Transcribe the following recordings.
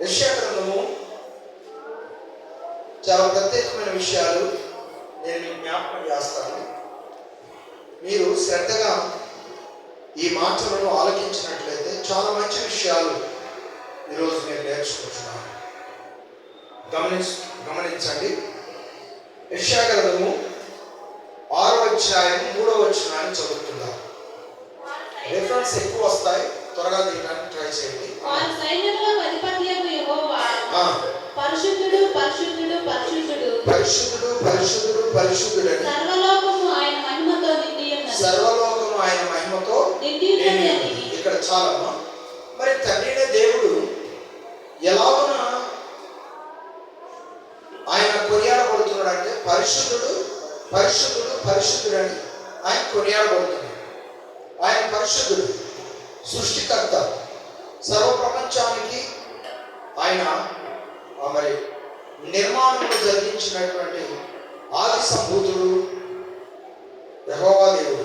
యెషయా చాలా ప్రత్యేకమైన విషయాలు నేను మీకు జ్ఞాపకం చేస్తాను. మీరు శ్రద్ధగా ఈ మాటలను ఆలకించినట్లయితే చాలా మంచి విషయాలు ఈరోజు నేను నేర్చుకుంటున్నాను. గమనించ గమనించండి. యెషయా ఆరో అధ్యాయం మూడో వచనాన్ని చదువుతున్నాను. రిఫరెన్స్ ఎక్కువ వస్తాయి. త్వరగా తీయడానికి ట్రై చేయండి. పరిశుద్ధుడు పరిశుద్ధుడు పరిశుద్ధుడు పరిశుద్ధుడని. సర్వలోకము ఆయన మహిమతో నిండి ఉన్నది. సర్వలోకము ఆయన మహిమతో నిండి ఉన్నది. అని ఇక్కడ చాలమ్మా మరి తండ్రినే దేవుడు ఎలాగున ఆయన కొనియాడబడుతున్నాడు అంటే పరిశుద్ధుడు పరిశుద్ధుడు పరిశుద్ధుడు అని ఆయన కొనియాడబడుతున్నాడు. ఆయన పరిశుద్ధుడు సృష్టికర్త. సర్వ ప్రపంచానికి ఆయన నిర్మాణంలో జరిగించినటువంటి ఆది సంభూతుడు యహోవాదేవుడు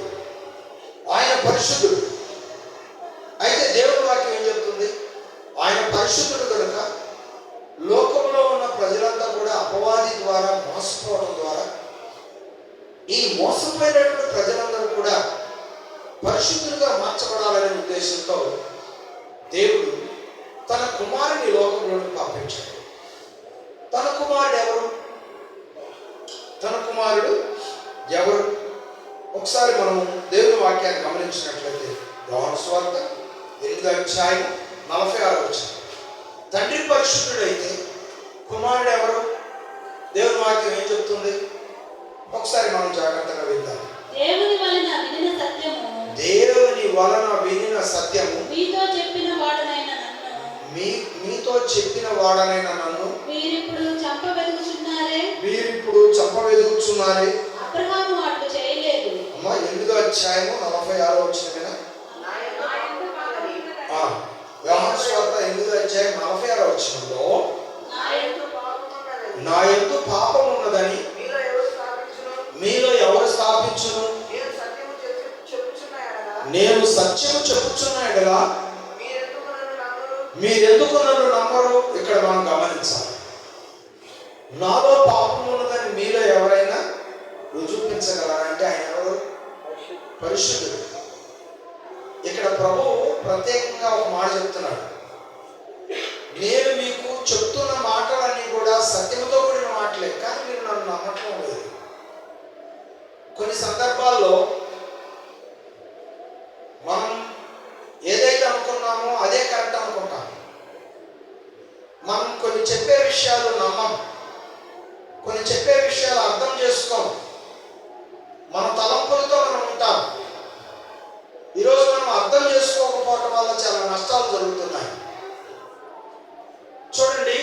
ఆయన పరిశుద్ధుడు. అయితే దేవుడి వాక్యం ఏం చెప్తుంది? ఆయన పరిశుద్ధుడు కనుక లోకంలో ఉన్న ప్రజలంతా కూడా అపవాది ద్వారా మోసపోవడం ద్వారా ఈ మోసపోయినటువంటి ప్రజలందరూ కూడా పరిశుద్ధులుగా మార్చబడాలనే ఉద్దేశంతో దేవుడు తన కుమారుని లోకంలోకి పంపించాడు. తన కుమారుడు ఎవరు? తన కుమారుడు ఎవరు? ఒకసారి మనం దేవుని వాక్యాన్ని గమనించినట్లయితే యోహాను స్వార్థ ఎనిమిది అధ్యాయం నలభై ఆరు వచ్చింది తండ్రి పరిశుద్ధుడైతే కుమారుడు ఎవరు? దేవుని వాక్యం ఏం చెప్తుంది? ఒకసారి మనం జాగ్రత్తగా విందాం. దేవుని వలన వినిన సత్యము. దేవుని వలన వినిన సత్యము. మీతో చెప్పిన వాడనైన నన్ను. మీ మీతో చెప్పిన వాడనైన నన్ను చంపవెదుగుచున్నారే అబ్రహాము అట్లు చేయలేదు. అమ్మా ఎనిమిదో అధ్యాయము నలభై ఆరో వచ్చిన కదా స్వార్థ ఎనిమిదో అధ్యాయం నలభై ఆరో వచ్చినలో నా ఎందు పాపం ఉన్నదని మీలో ఎవరు స్థాపించును? నేను సత్యము చెప్పుచున్నాను కదా మీరెందుకు నన్ను నమ్మరు? ఇక్కడ మనం గమనించాలి. నాలో పాపం ఉన్నదని మీలో ఎవరైనా అంటే ఆయన ఎవరు? పరిశుద్ధుడు. ఇక్కడ ప్రభు ప్రత్యేకంగా ఒక మాట చెప్తున్నాడు. నేను మీకు చెప్తున్న మాటలన్నీ కూడా సత్యంతో కూడిన మాటలే కానీ మీరు నన్ను నమ్మటం లేదు. కొన్ని సందర్భాల్లో మనం ఏదైతే అనుకున్నామో అదే కరెక్ట్ అనుకుంటాం. మనం కొన్ని చెప్పే విషయాలు నమ్మం కొన్ని చెప్పే విషయాలు అర్థం చేసుకోం మన తలంపులతో మనం ఉంటాం ఈరోజు మనం అర్థం చేసుకోకపోవటం వల్ల చాలా నష్టాలు జరుగుతున్నాయి చూడండి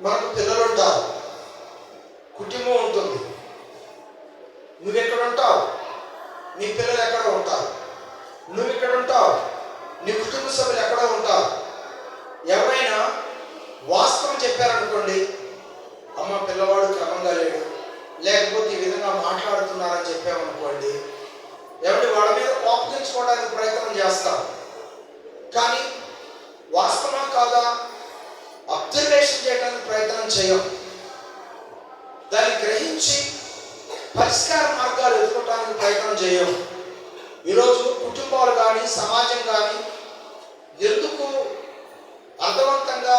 మనకు పిల్లలు ఉంటారు కుటుంబం ఉంటుంది నువ్వు ఎక్కడ ఉంటావు నీ పిల్లలు ఎక్కడ ఉంటారు నువ్వు ఇక్కడ ఉంటావు నీ కుటుంబ సభ్యులు ఎక్కడ ఉంటారు. ఎవరైనా వాస్తవం చెప్పారనుకోండి అమ్మ పిల్లవాడు క్రమంగా లేడు. లేకపోతే ఈ విధంగా మాట్లాడుతున్నారని చెప్పామనుకోండి ఎవరి వాళ్ళ మీద కోపగించుకోవడానికి ప్రయత్నం చేస్తారు కానీ వాస్తవం కాదా? అబ్జర్వేషన్ చేయడానికి ప్రయత్నం చేయం. దాన్ని గ్రహించి పరిష్కార మార్గాలు ఎదుర్కోవడానికి ప్రయత్నం చేయం. ఈరోజు కుటుంబాలు కానీ సమాజం కానీ ఎందుకు అర్థవంతంగా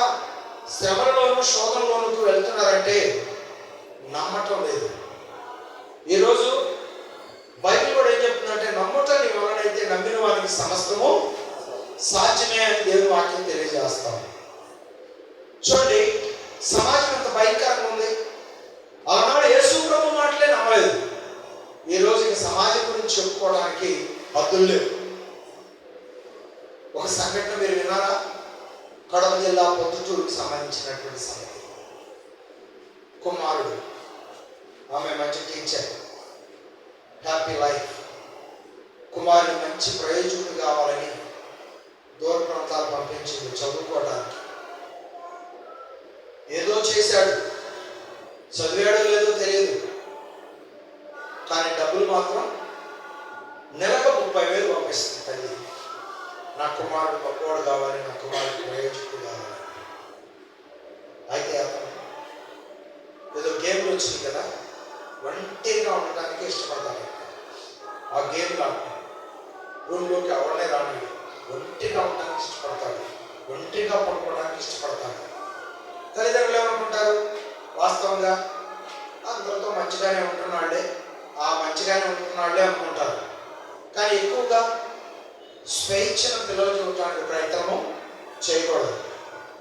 శ్రమలలోను శోధనలోనికి వెళ్తున్నారంటే నమ్మటం లేదు. ఈరోజు బైబిల్ కూడా ఏం చెప్తుందంటే నమ్మటం ఎవరైతే నమ్మిన వారికి సమస్తము సాధ్యమే అని దేవుని వాక్యం తెలియజేస్తాం. చూడండి సమాజం ఎంత భయంకరంగా ఉంది. ఆనాడు యేసు ప్రభు మాటలే నమ్మలేదు. ఈ రోజు ఇక సమాజం గురించి చెప్పుకోవడానికి హద్దులు లేవు ఒక సంఘటన మీరు విన్నారా కడప జిల్లా పొద్దుటూరుకు సంబంధించినటువంటి సంగతి. కుమారుడు. ఆమె మంచి టీచర్ హ్యాపీ లైఫ్ కుమారుడు మంచి ప్రయోజకుడు కావాలని దూర ప్రాంతాలు పంపించింది చదువుకోవడానికి ఏదో చేశాడు. చదివాడో లేదో తెలియదు. కానీ డబ్బులు మాత్రం నెలకు ముప్పై వేలు పంపిస్తుంది తల్లి. నా కుమారుడు గొప్పవాడు కావాలి నా కుమారుడు ప్రయోజకుడు కావాలి. అయితే అతను ఏదో గేమ్లు వచ్చింది కదా ఒంటరిగా ఉండటానికి ఇష్టపడతాను ఆ గేమ్లు ఆడుతాను రూమ్లోకి ఎవరనే రాను ఒంటిగా ఉండడానికి ఇష్టపడతాడు. ఒంటిగా పడుకోవడానికి ఇష్టపడతాడు. తల్లిదండ్రులు ఏమనుకుంటారు? వాస్తవంగా అందరితో మంచిగానే ఉంటున్నాడే ఆ మంచిగానే ఉంటున్నాడే అనుకుంటారు. స్వేచ్ఛను పిల్లలు చూడటానికి ప్రయత్నము చేయకూడదు.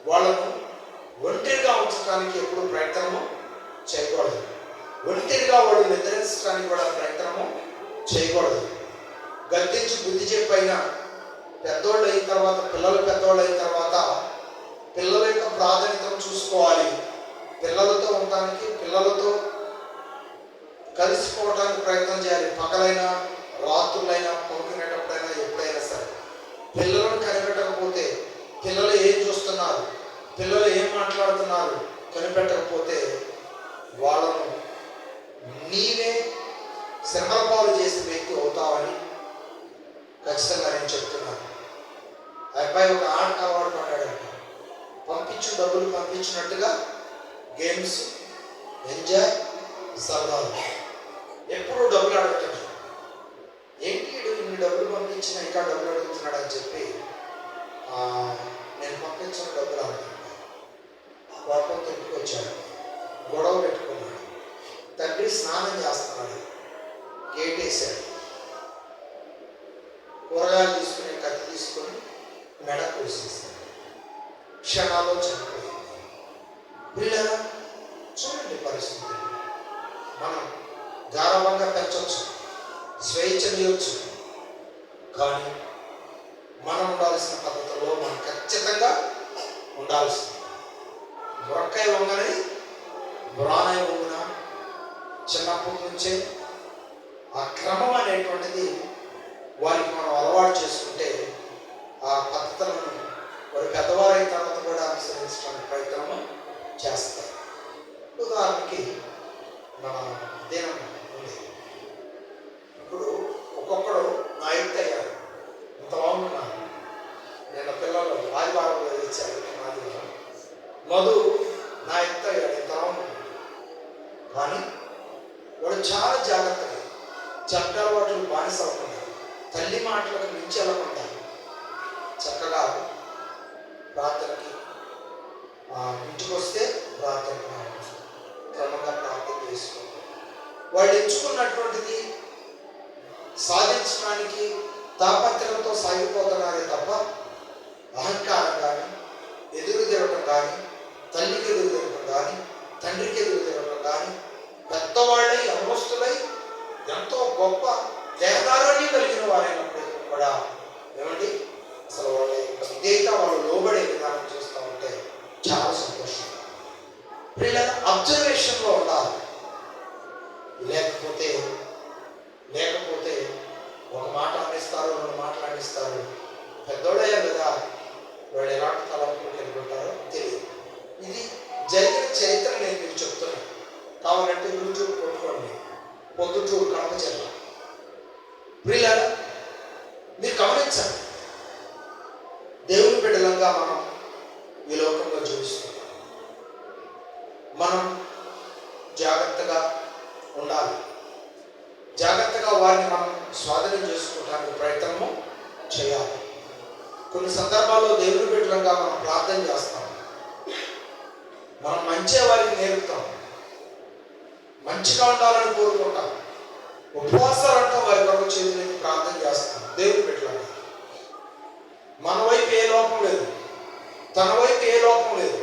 వాళ్ళను ఒంటరిగా ఉంచడానికి ఎప్పుడు ప్రయత్నము చేయకూడదు. ఒంటరిగా వాళ్ళు నిద్రించడానికి కూడా ప్రయత్నము చేయకూడదు. గద్దించి బుద్ధి చెప్పైన పెద్దోళ్ళు అయిన తర్వాత పిల్లలు పెద్దోళ్ళు అయిన తర్వాత పిల్లల యొక్క ప్రాధాన్యతను చూసుకోవాలి. పిల్లలతో ఉండడానికి పిల్లలతో కలిసిపోవడానికి ప్రయత్నం చేయాలి. పగలైనా రాత్రులైనా పడుకునేటప్పుడైనా ఎప్పుడైనా సరే పిల్లలను కనిపెట్టకపోతే పిల్లలు ఏం చూస్తున్నారు పిల్లలు ఏం మాట్లాడుతున్నారు కనిపెట్టకపోతే వాళ్ళను నీవే శ్రమల పాలు చేసే వ్యక్తి అవుతావని ఖచ్చితంగా నేను చెప్తున్నాను. ఆ అబ్బాయి ఒక ఆట అవార్డు పంపించు డబ్బులు పంపించినట్టుగా గేమ్స్ ఎంజాయ్ సరదాలు. ఎప్పుడు డబ్బులు అడగటం ఏంటి ఇన్ని డబ్బులు పంపించిన ఇంకా డబ్బులు అడుగుతున్నాడు అని చెప్పి నేను పంపించిన డబ్బులు అడుగుతాను కోపం ఇంటికి గొడవ పెట్టుకున్నాడు. తండ్రి స్నానం చేస్తున్నాడు. గేటేశాడు కూరగాయలు తీసుకుని కత్తి తీసుకొని మెడ కోసేస్తాడు క్షణాల్లో చనిపోయింది పిల్లరా చూడండి పరిస్థితి. మనం గౌరవంగా పెంచవచ్చు స్వేచ్ఛ చేయవచ్చు కానీ మనం ఉండాల్సిన పద్ధతిలో మనం ఖచ్చితంగా ఉండాల్సింది. మురక్కాయ వంగని బురానాయ వంగున చిన్నప్పటి నుంచే ఆ క్రమం అనేటువంటిది వారికి మనం అలవాటు చేసుకుంటే ఆ పద్ధతులను వారు పెద్దవారైన తర్వాత కూడా అనుసరించడానికి ప్రయత్నం చేస్తారు. ఉదాహరణకి మన దేనం సాధించడానికి తాపత్రయంతో సాగిపోతున్నారే తప్ప అహంకారం కానీ ఎదురు తిరగటం కానీ తల్లికి ఎదురు తిరగటం కానీ తండ్రికి ఎదురు తిరగటం కానీ పెద్దవాళ్ళై అనువస్తులై ఎంతో గొప్ప దేహదారుణ్యం కలిగిన వారైనప్పటికీ కూడా ఏమండి? అసలు వాళ్ళ యొక్క విధేయత వాళ్ళు లోబడే విధానం చూస్తూ ఉంటే చాలా సంతోషం. పిల్లల అబ్జర్వేషన్లో ఉండాలి. లేకపోతే ఒక మాట నన్ను మాట్లాడిస్తారు. పెద్దోడే కదా వాళ్ళు ఎలాంటి తలంపులకు వెళ్ళిపోతారో తెలియదు. ఇది జరిగిన చరిత్ర నేను మీకు చెప్తున్నాను. కావాలంటే యూట్యూబ్ కొట్టుకోండి. పొద్దుటూరు కడప జిల్లా ప్రియులారా మీరు గమనించండి దేవుని బిడ్డలంగా మనం ఈ లోకంలో జీవిస్తున్నాం మనం జాగ్రత్తగా ఉండాలి జాగ్రత్తగా వారిని మనం స్వాధీనం చేసుకోవడానికి ప్రయత్నము చేయాలి. కొన్ని సందర్భాల్లో దేవుని బిడ్డలంగా మనం ప్రార్థన చేస్తాం. మనం మంచి వారికి నేర్పుతాం. మంచిగా ఉండాలని కోరుకుంటాం. ఉపవాసాలు అంటాం వారి కొరకు చేతులకి ప్రార్థన చేస్తాం దేవుని బిడ్డలంగా. మన వైపు ఏ లోపం లేదు. తన వైపు ఏ లోపం లేదు.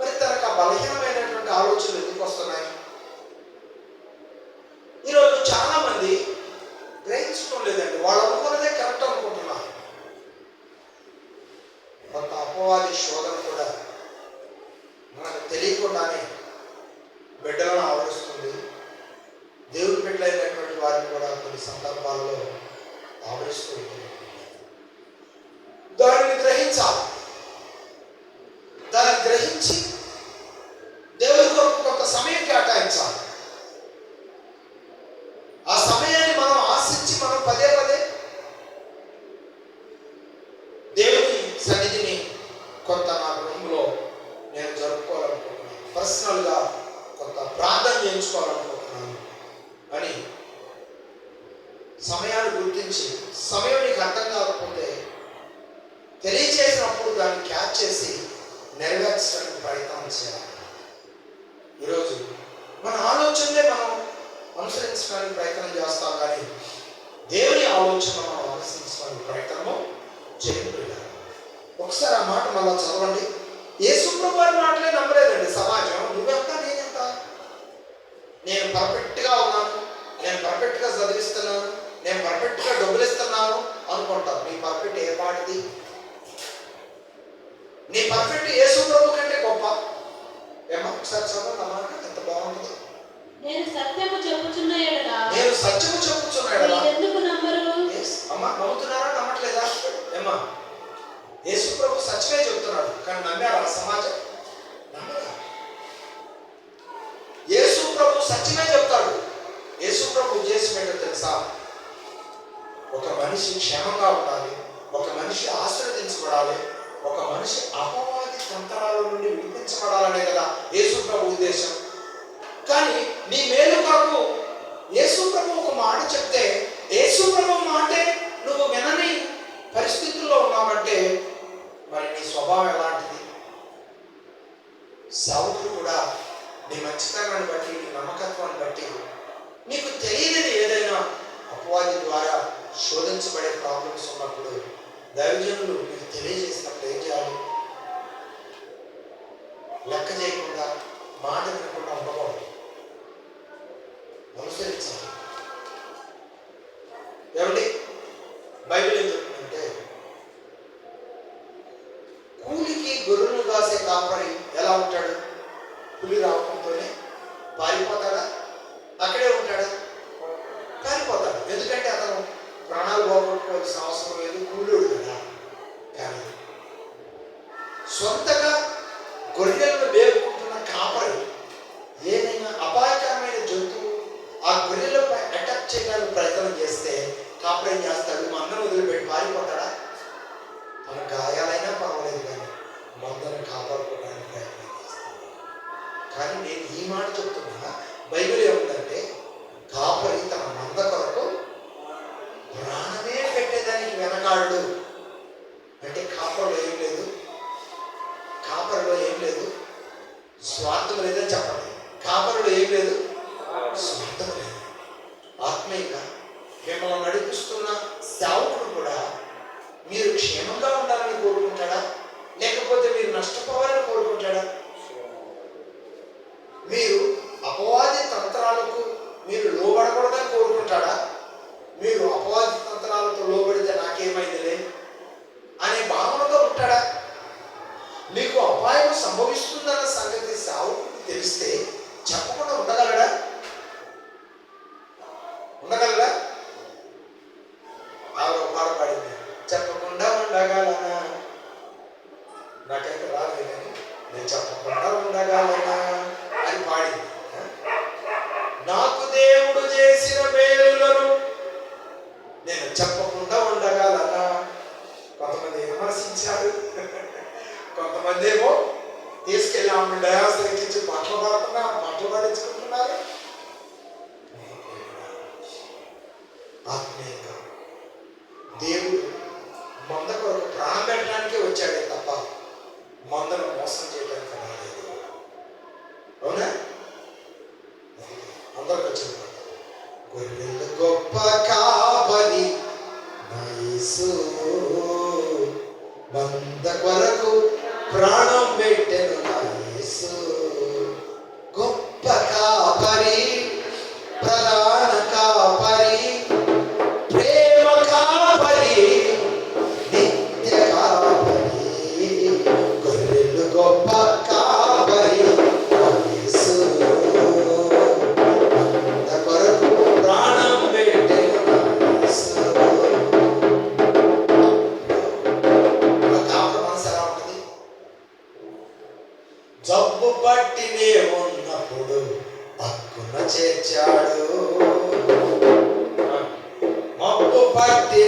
మరి తనకు ఆ బలహీనమైనటువంటి ఆలోచనలు ఎందుకు వస్తున్నాయి ఈరోజు చాలా మంది గ్రహించడం లేదండి వాళ్ళు అనుకున్నదే కరెక్ట్ అనుకుంటున్నారు కొంత అపవాది శోధన కూడా మనకు తెలియకుండానే బిడ్డలను ఆవరిస్తుంది దేవుని బిడ్డలైనటువంటి వారిని కూడా కొన్ని సందర్భాల్లో ఆవరిస్తూ ఉంటుంది దానిని గ్రహించాలి దాన్ని గ్రహించి దేవుని కొరకు కొంత సమయం కేటాయించాలి ఆ సమయాన్ని మనం ఆశించి మనం పదే పదే దేవుని సన్నిధిని కొంత నా రూమ్లో నేను జరుపుకోవాలనుకుంటున్నాను పర్సనల్గా కొంత ప్రార్థన చేయించుకోవాలనుకుంటున్నాను అని సమయాన్ని గుర్తించి సమయం నీకు అర్థం కాకపోతే తెలియచేసినప్పుడు దాన్ని క్యాచ్ చేసి నెరవేర్చడానికి ప్రయత్నం చేయాలి ఈరోజు మన ఆలోచనలే మనం అనుసరించడానికి ప్రయత్నం చేస్తాం కానీ దేవుని ఆలోచన మనం అనుసరించడానికి ప్రయత్నము చేయలేదు ఒకసారి ఆ మాట మళ్ళా చదవండి. యేసుప్రభు వారి మాటలే నమ్మలేదండి. సమాజం నువ్వెంత నేనెంత? నేను పర్ఫెక్ట్గా ఉన్నాను. నేను పర్ఫెక్ట్గా చదివిస్తున్నాను. నేను పర్ఫెక్ట్గా డబ్బులు ఇస్తున్నాను అనుకుంటాను నీ పర్ఫెక్ట్ ఏ పాటిది నీ పర్ఫెక్ట్ యేసు ప్రభు కంటే గొప్ప. ఏమో ఒకసారి చదవండి ఆ ఎంత బాగుంది నేను సత్యము చెప్పుచున్న ఎడల నేను సత్యము చెప్పుచున్నాడు మీరెందుకు నమ్మరు? అమ్మా నమ్ముతున్నారా? నమ్మట్లేదా? ఏమ్మా యేసు ప్రభు సత్యమే చెప్తున్నాడు కానీ నమ్మారా? సమాజం నమ్మరా యేసు ప్రభు సత్యమే చెప్తాడు. యేసు ప్రభు చేసి పెట్టో తెలుసా? ఒక మనిషి క్షేమంగా ఉండాలి ఒక మనిషి ఆశీర్వదించబడాలి ఒక మనిషి అపవాది తంత్రాల నుండి విడిపించబడాలనే కదా యేసు ప్రభు ఉద్దేశం. కానీ నీ మేలు కొరకు యేసు ప్రభు ఒక మాట చెప్తే యేసు ప్రభు మాటే నువ్వు వినని పరిస్థితుల్లో ఉన్నావంటే మరి నీ స్వభావం ఎలాంటిది? సౌకులు కూడా నీ మంచితనాన్ని బట్టి నీ నమ్మకత్వాన్ని బట్టి నీకు తెలియనిది ఏదైనా అపవాది ద్వారా శోధించబడే ప్రాబ్లమ్స్ ఉన్నప్పుడు దైవజనులు మీకు తెలియజేసినప్పుడు ఏం చేయాలి? లెక్క చేయకుండా మాట వినకుండా ఉండకూడదు అనుసరించాలి ఏమండి బైబిల్ ఏం చెప్తుందంటే కూలికి గొర్రెలు కాసే కాపరి ఎలా ఉంటాడు పులి రావడంతోనే పారిపోతాడా అక్కడే ఉంటాడా పారిపోతాడు ఎందుకంటే అతను ప్రాణాలు పోగొట్టుకోవాల్సిన అవసరం లేదు కూలోడు కదా కానీ సొంతగా గొర్రెలను వేరుకుంటున్న కాపరి ఏదైనా అపాయకరమైన జంతువు ఆ గొర్రెలపై అటాక్ చేయడానికి ప్రయత్నం చేస్తే కాపరి ఏం చేస్తాడు మందను వదిలిపెట్టి పారిపోతాడా తన గాయాలైనా పర్వాలేదు కానీ మందను కాపాడుకోవడానికి ప్రయత్నం చేస్తాడు కానీ నేను ఈ మాట చెప్తున్నా బైబిల్ ఏముందంటే కాపరి తన మంద కొరకు ప్రాణమే పెట్టేదానికి వెనకాడు అంటే కాపరిలో ఏం లేదు కాపరిలో ఏం లేదు స్వార్థం లేదని చెప్పండి కాపరుడు ఏం లేదు? స్వార్థం లేదు. ఆత్మీయంగా మిమ్మల్ని నడిపిస్తున్న సేవకుడు కూడా మీరు క్షేమంగా ఉండాలని కోరుకుంటాడా? లేకపోతే మీరు నష్టపోవాలి ఆమె డయాస్ ఎక్కించి పాటలు పాడుతున్నా పాటలు పాడించుకుంటున్నారు? జబ్బు పట్టినే ఉన్నప్పుడు పక్కున చేర్చాడు. మబ్బు పట్టినే